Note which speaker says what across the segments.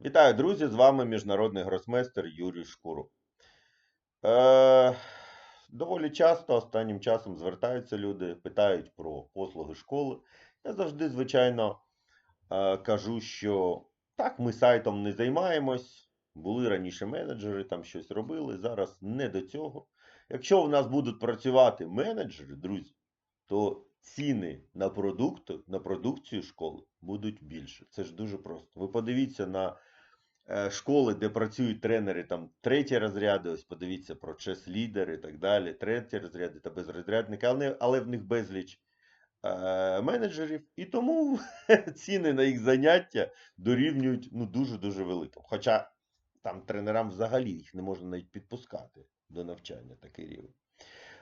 Speaker 1: Вітаю, друзі! З вами міжнародний гросмейстер Юрій Шкуров. Е, доволі часто останнім часом звертаються люди, питають про послуги школи. Я завжди, звичайно, е, кажу, що так, ми сайтом не займаємось. Були раніше менеджери, там щось робили, зараз не до цього. Якщо в нас будуть працювати менеджери, друзі, то ціни на продукти, на продукцію школи будуть більше. Це ж дуже просто. Ви подивіться на школи, де працюють тренери, там треті розряди, ось подивіться про чес-лідери і так далі, треті розряди та безрозрядники, але, але в них безліч е, менеджерів, і тому ціни на їх заняття дорівнюють ну, дуже-дуже великим. Хоча там тренерам взагалі їх не можна навіть підпускати до навчання такий рівень.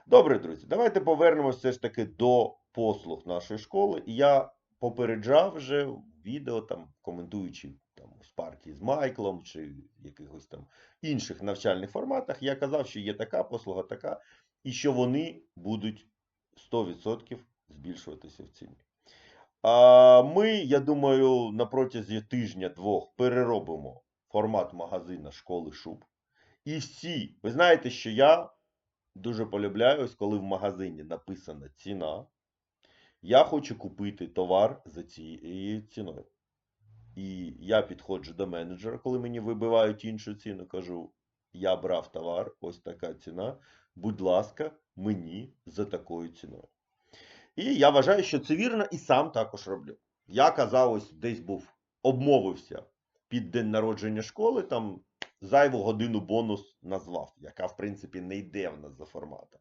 Speaker 1: Добре, друзі, давайте повернемося все ж таки до послуг нашої школи. І я попереджав вже відео, там, коментуючи там, в партії з Майклом чи якихось там інших навчальних форматах, я казав, що є така послуга, така, і що вони будуть 100% збільшуватися в ціні. А ми, я думаю, на протязі тижня-двох переробимо формат магазина школи шуб. І всі, ви знаєте, що я дуже полюбляю, ось коли в магазині написана ціна. Я хочу купити товар за цією ціною. І я підходжу до менеджера, коли мені вибивають іншу ціну, кажу: я брав товар, ось така ціна. Будь ласка, мені за такою ціною. І я вважаю, що це вірно, і сам також роблю. Я казав, ось десь був, обмовився під день народження школи, там зайву годину бонус назвав, яка, в принципі, не йде в нас за форматом.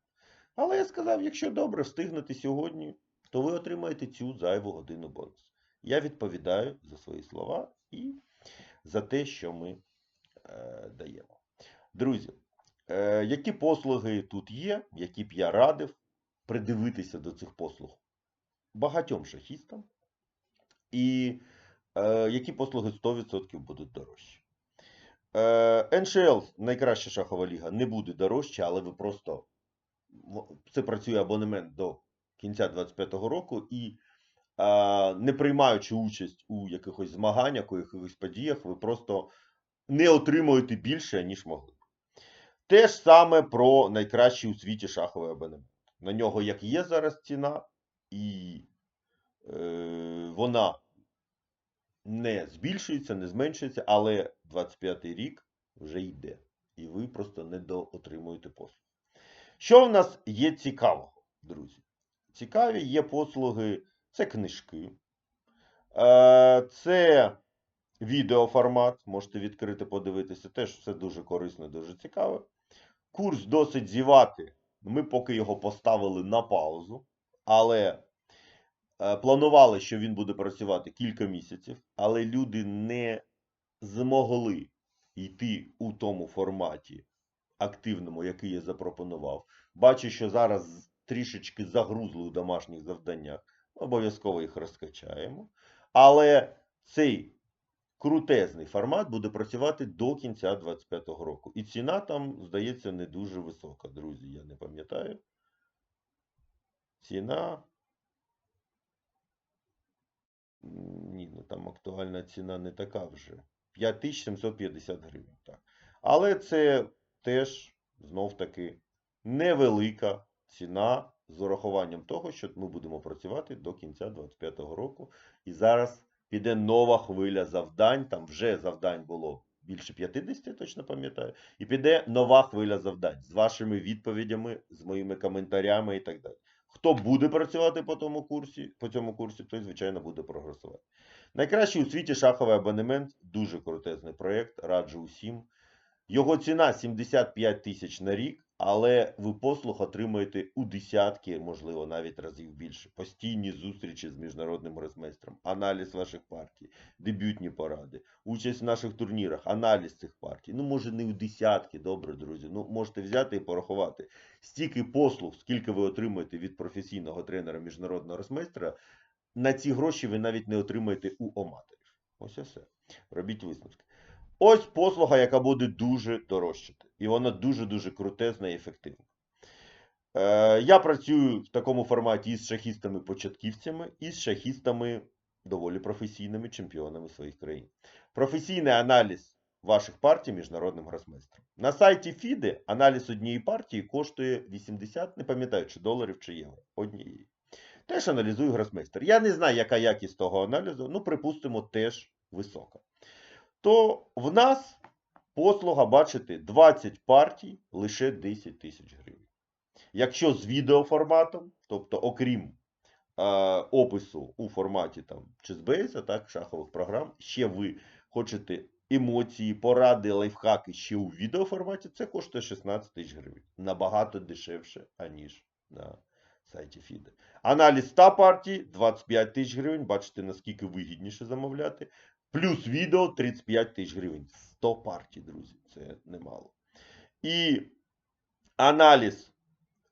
Speaker 1: Але я сказав, якщо добре встигнете сьогодні, то ви отримаєте цю зайву годину бонус. Я відповідаю за свої слова і за те, що ми е, даємо. Друзі, е, які послуги тут є, які б я радив придивитися до цих послуг багатьом шахістам, і е, які послуги 100% будуть дорожчі. Е, НШЛ, найкраща шахова ліга, не буде дорожче, але ви просто це працює абонемент до кінця 2025 року, і не приймаючи участь у якихось змаганнях, у якихось подіях, ви просто не отримуєте більше, ніж могли. Те ж саме про найкращий у світі шаховий абонемент. На нього як є зараз ціна, і е, вона не збільшується, не зменшується, але 25-й рік вже йде. І ви просто не доотримуєте послуг. Що в нас є цікавого, друзі? Цікаві є послуги, це книжки, е, це відеоформат, можете відкрити, подивитися, теж все дуже корисно, дуже цікаве. Курс досить зівати. Ми поки його поставили на паузу, але е, планували, що він буде працювати кілька місяців, але люди не змогли йти у тому форматі активному, який я запропонував. Бачу, що зараз трішечки загрузли у домашніх завданнях. Обов'язково їх розкачаємо. Але цей крутезний формат буде працювати до кінця 2025 року. І ціна там, здається, не дуже висока, друзі. Я не пам'ятаю. Ціна. Ні, ну там актуальна ціна не така вже. 5750 гривень. Так. Але це теж знов таки невелика ціна з урахуванням того, що ми будемо працювати до кінця 2025 року. І зараз піде нова хвиля завдань. Там вже завдань було більше 50, я точно пам'ятаю. І піде нова хвиля завдань з вашими відповідями, з моїми коментарями і так далі. Хто буде працювати по тому курсі, по цьому курсі, той, звичайно, буде прогресувати. Найкращий у світі шаховий абонемент дуже крутезний проєкт, раджу усім. Його ціна 75 тисяч на рік, але ви послуг отримаєте у десятки, можливо, навіть разів більше. Постійні зустрічі з міжнародним гросмейстером, аналіз ваших партій, дебютні поради, участь в наших турнірах, аналіз цих партій. Ну, може, не у десятки, добре, друзі. Ну, можете взяти і порахувати. Стільки послуг, скільки ви отримуєте від професійного тренера міжнародного гросмейстера, на ці гроші ви навіть не отримаєте у оматорів. Ось і все. Робіть висновки. Ось послуга, яка буде дуже дорожчати. І вона дуже-дуже крутезна і ефективна. Е, Я працюю в такому форматі із шахістами-початківцями, і з шахістами доволі професійними чемпіонами своїх країн. Професійний аналіз ваших партій міжнародним гросмейстером. На сайті FIDE аналіз однієї партії коштує 80, не пам'ятаю, чи доларів, чи євро. Однієї. Теж аналізує гросмейстер. Я не знаю, яка якість того аналізу, ну, припустимо, теж висока. То в нас послуга, бачите, 20 партій лише 10 тисяч гривень. Якщо з відеоформатом, тобто окрім е, опису у форматі там, чи з Бейса, так, шахових програм, ще ви хочете емоції, поради, лайфхаки ще у відеоформаті, це коштує 16 тисяч гривень. Набагато дешевше, аніж на сайті FIDE. Аналіз 100 партій 25 тисяч гривень. Бачите, наскільки вигідніше замовляти. Плюс відео 35 тисяч гривень. 100 партій, друзі, це немало. І аналіз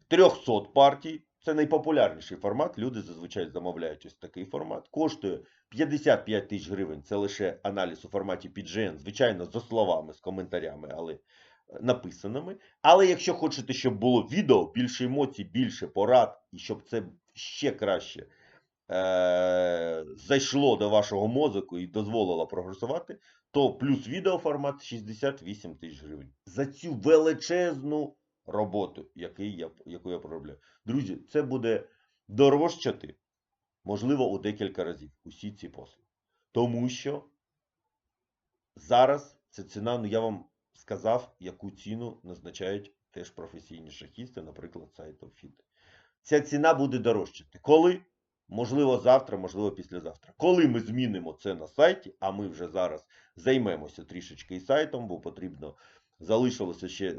Speaker 1: 300 партій. Це найпопулярніший формат. Люди зазвичай замовляють ось такий формат. Коштує 55 тисяч гривень. Це лише аналіз у форматі PGN, звичайно, за словами, з коментарями, але е, написаними. Але якщо хочете, щоб було відео, більше емоцій, більше порад, і щоб це ще краще е- зайшло до вашого мозку і дозволило прогресувати, то плюс відеоформат 68 тисяч гривень. За цю величезну роботу, який я, яку я проробляю. Друзі, це буде дорожчати, можливо, у декілька разів усі ці послуги. Тому що зараз ця ціна, ну я вам сказав, яку ціну назначають теж професійні шахісти, наприклад, сайтом FIDE. Ця ціна буде дорожчати. Коли? Можливо, завтра, можливо, післязавтра. Коли ми змінимо це на сайті, а ми вже зараз займемося трішечки і сайтом, бо потрібно залишилося ще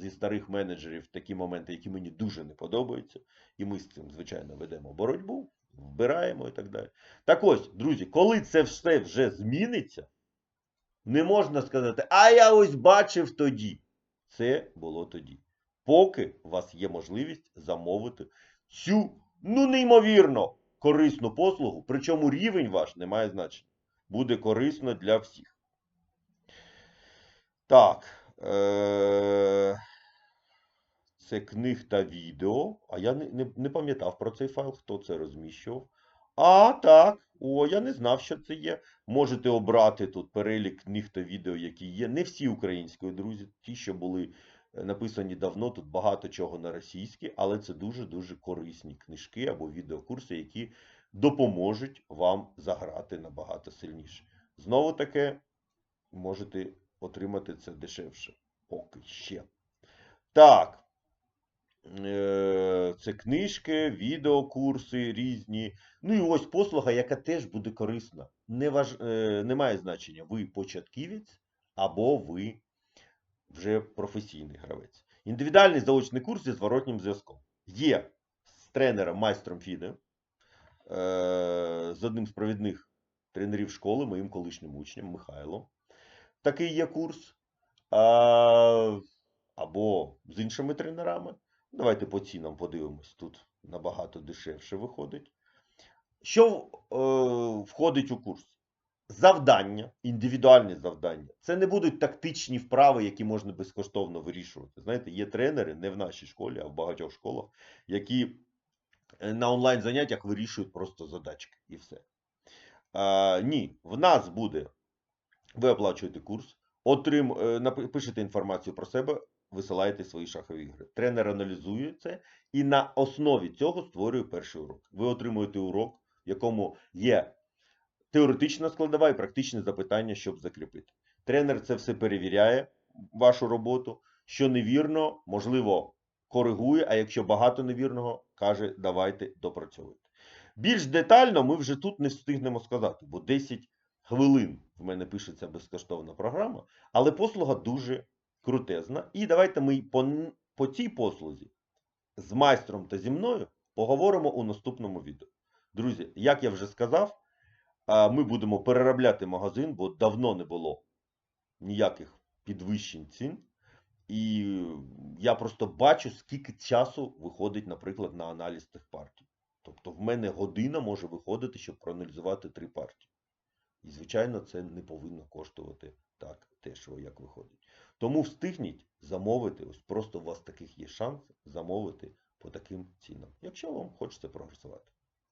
Speaker 1: зі старих менеджерів такі моменти, які мені дуже не подобаються. І ми з цим, звичайно, ведемо боротьбу, вбираємо і так далі. Так ось, друзі, коли це все вже зміниться, не можна сказати, а я ось бачив тоді. Це було тоді. Поки у вас є можливість замовити цю, ну, неймовірно корисну послугу, причому рівень ваш не має значення. Буде корисно для всіх. Так. Е- це книг та відео. А я не, пам'ятав про цей файл, хто це розміщував. А, так. О, я не знав, що це є. Можете обрати тут перелік книг та відео, які є. Не всі українською, друзі. Ті, що були написані давно, тут багато чого на російській, але це дуже-дуже корисні книжки або відеокурси, які допоможуть вам заграти набагато сильніше. Знову таки, можете отримати це дешевше. Поки ще. Так. Е, Це книжки, відеокурси різні. Ну і ось послуга, яка теж буде корисна. Не важ... е, Немає значення, ви початківець або ви вже професійний гравець. Індивідуальний заочний курс зі зворотнім зв'язком. Є з тренером майстром Фіде, е, з одним з провідних тренерів школи, моїм колишнім учнем Михайлом. Такий є курс. Або з іншими тренерами. Давайте по цінам подивимось. Тут набагато дешевше виходить. Що е, входить у курс? Завдання, індивідуальні завдання. Це не будуть тактичні вправи, які можна безкоштовно вирішувати. Знаєте, є тренери, не в нашій школі, а в багатьох школах, які е, на онлайн заняттях вирішують просто задачки і все. А, ні, в нас буде. Ви оплачуєте курс, отрим, е, напи- пишете інформацію про себе, висилаєте свої шахові ігри. Тренер аналізує це і на основі цього створює перший урок. Ви отримуєте урок, в якому є теоретична складова і практичне запитання, щоб закріпити. Тренер це все перевіряє, вашу роботу. Що невірно, можливо, коригує, а якщо багато невірного, каже, давайте допрацьовуйте. Більш детально ми вже тут не встигнемо сказати, бо 10 хвилин в мене пишеться безкоштовна програма, але послуга дуже крутезна. І давайте ми по, по цій послузі з майстром та зі мною поговоримо у наступному відео. Друзі, як я вже сказав, ми будемо переробляти магазин, бо давно не було ніяких підвищень цін. І я просто бачу, скільки часу виходить, наприклад, на аналіз тих партій. Тобто в мене година може виходити, щоб проаналізувати три партії. І, звичайно, це не повинно коштувати так дешево, як виходить. Тому встигніть замовити, ось просто у вас таких є шанс замовити по таким цінам, якщо вам хочеться прогресувати.